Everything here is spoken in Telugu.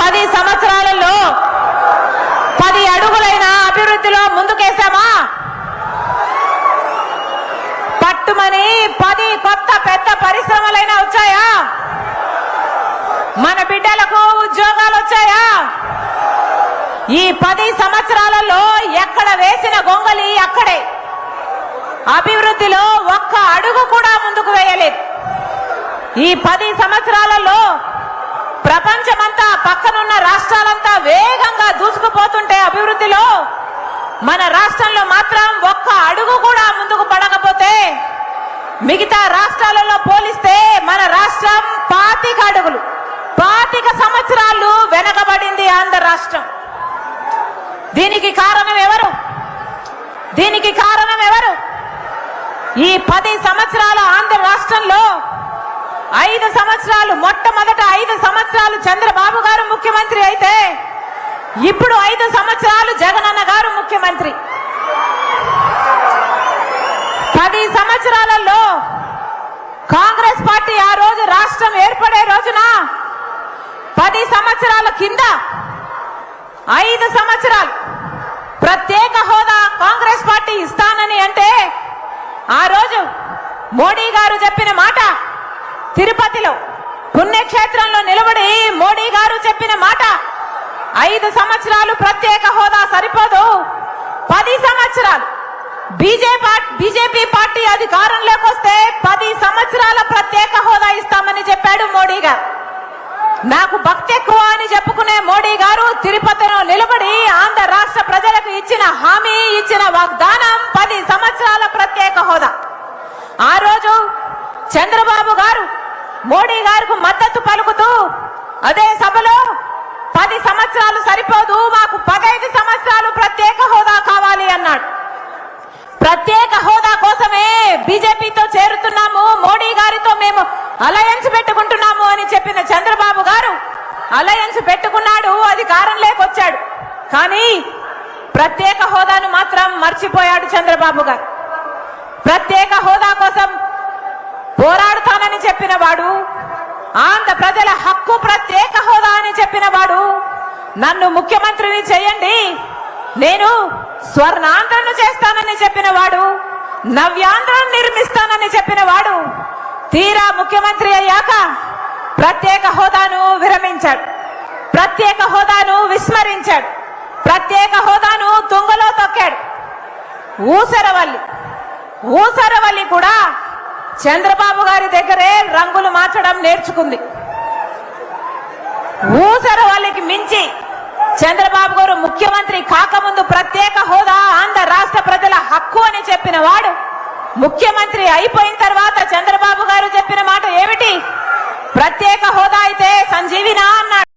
పది సంవత్సరాలలో పది అడుగులైన అభివృద్ధిలో ముందుకేశామా? పట్టుమని పది కొత్త పెద్ద పరిశ్రమలైనా వచ్చాయా? మన బిడ్డలకు ఉద్యోగాలు వచ్చాయా? ఈ పది సంవత్సరాలలో ఎక్కడ వేసిన గొంగలి అక్కడే. అభివృద్ధిలో ఒక్క అడుగు కూడా ముందుకు వేయలేదు. ఈ పది సంవత్సరాలలో ప్రపంచమంతా పక్కనున్న రాష్ట్రాలంతా వేగంగా దూసుకుపోతుంటే అభివృద్ధిలో మన రాష్ట్రంలో మాత్రం ఒక్క అడుగు కూడా ముందుకు పడకపోతే మిగతా రాష్ట్రాలలో పోలిస్తే మన రాష్ట్రం పాతిక అడుగులు పాతిక సంవత్సరాలు వెనకబడింది ఆంధ్ర రాష్ట్రం. దీనికి కారణం ఎవరు? దీనికి కారణం ఎవరు? ఈ పది సంవత్సరాల ఆంధ్ర రాష్ట్రంలో ఐదు సంవత్సరాలు మొట్టమొదట చంద్రబాబు గారు ముఖ్యమంత్రి అయితే ఇప్పుడు ఐదు సంవత్సరాలు జగనన్న గారు ముఖ్యమంత్రి. పది సంవత్సరాలలో కాంగ్రెస్ పార్టీ ఆ రోజు రాష్ట్రం ఏర్పడే రోజున పది సంవత్సరాల కింద ఐదు సంవత్సరాలు ప్రత్యేక హోదా కాంగ్రెస్ పార్టీ ఇస్తానని అంటే ఆ రోజు మోడీ గారు చెప్పిన మాట తిరుపతిలో పుణ్యక్షేత్రంలో నిలబడి మోడీ గారు చెప్పిన మాట ఐదు సంవత్సరాలు ప్రత్యేక హోదా సరిపోదు. పది సంవత్సరాలు బీజేపీ బీజేపీ పార్టీ అధికారంలోకి వస్తే పది సంవత్సరాల ప్రత్యేక హోదా ఇస్తామని చెప్పాడు మోడీ గారు. నాకు భక్తి ఎక్కువ అని చెప్పుకునే మోడీ గారు తిరుపతిలో నిలబడి ఆంధ్ర రాష్ట్ర ప్రజలకు ఇచ్చిన హామీ ఇచ్చిన వాగ్దానం పది సంవత్సరాల ప్రత్యేక హోదా. ఆ రోజు చంద్రబాబు గారు మోడీ గారికి మద్దతు పలుకుతూ అదే సభలో పది సంవత్సరాలు సరిపోదు మాకు పదహైదు సంవత్సరాలు ప్రత్యేక హోదా కావాలి అన్నాడు. ప్రత్యేక హోదా కోసమే బీజేపీతో చేరుతున్నాము మోడీ గారితో మేము అలయన్స్ పెట్టుకుంటున్నాము అని చెప్పిన చంద్రబాబు గారు అలయన్స్ పెట్టుకున్నాడు అధికారం లేకొచ్చాడు. కానీ ప్రత్యేక హోదాను మాత్రం మర్చిపోయాడు చంద్రబాబు గారు. ప్రత్యేక హోదా కోసం పోరాడుతానని చెప్పిన వాడు ఆంధ్ర ప్రజల హక్కు ప్రత్యేక హోదా అని చెప్పిన వాడు నన్ను ముఖ్యమంత్రిని చేయండి నేను స్వర్ణాంధ్రను చేస్తానని చెప్పిన వాడు నవ్యాంధ్రను నిర్మిస్తానని చెప్పిన వాడు తీరా ముఖ్యమంత్రి అయ్యాక ప్రత్యేక హోదాను విరమించాడు ప్రత్యేక హోదాను విస్మరించాడు ప్రత్యేక హోదాను తుంగలో తొక్కాడు. ఊసరవల్లి ఊసరవల్లి కూడా చంద్రబాబు గారి దగ్గరే రంగులు మార్చడం నేర్చుకుంది. ఊసరవల్లికి మించి చంద్రబాబు గారు ముఖ్యమంత్రి కాకముందు ప్రత్యేక హోదా ఆంధ్ర రాష్ట్ర ప్రజల హక్కు అని చెప్పిన వాడు ముఖ్యమంత్రి అయిపోయిన తర్వాత చంద్రబాబు గారు చెప్పిన మాట ఏమిటి? ప్రత్యేక హోదా అయితే సంజీవినా అన్నాడు.